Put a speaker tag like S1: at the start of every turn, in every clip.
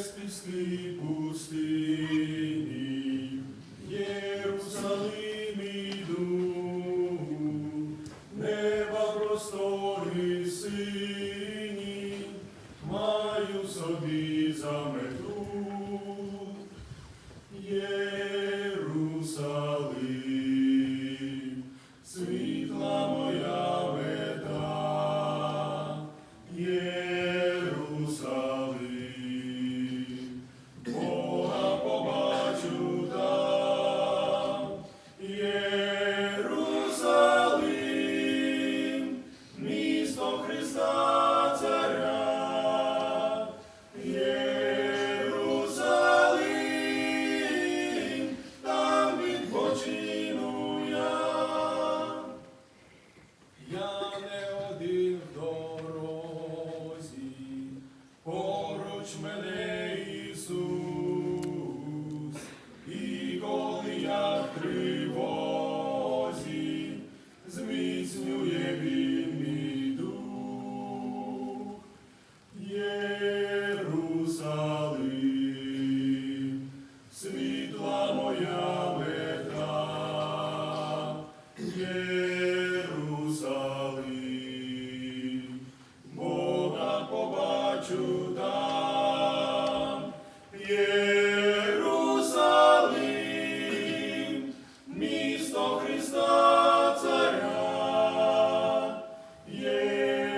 S1: Єспільській пустині, Christ. Христом Христа Царя, Єрусалим,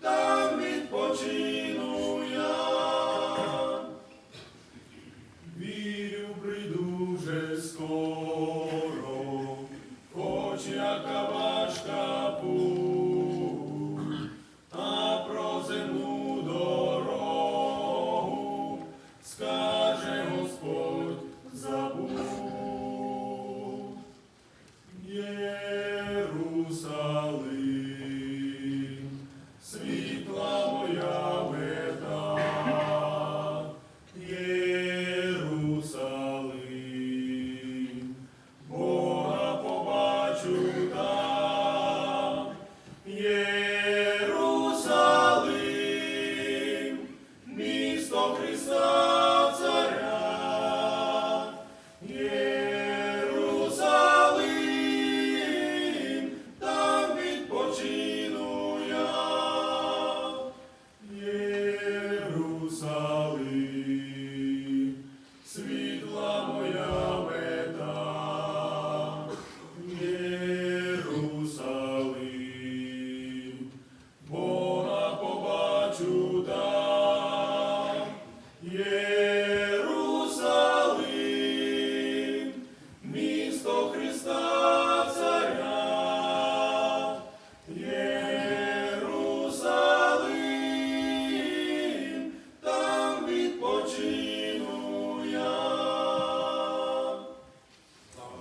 S1: там відпочину. Вірю, прийду вже скоро, хоч яка важка. we Christ.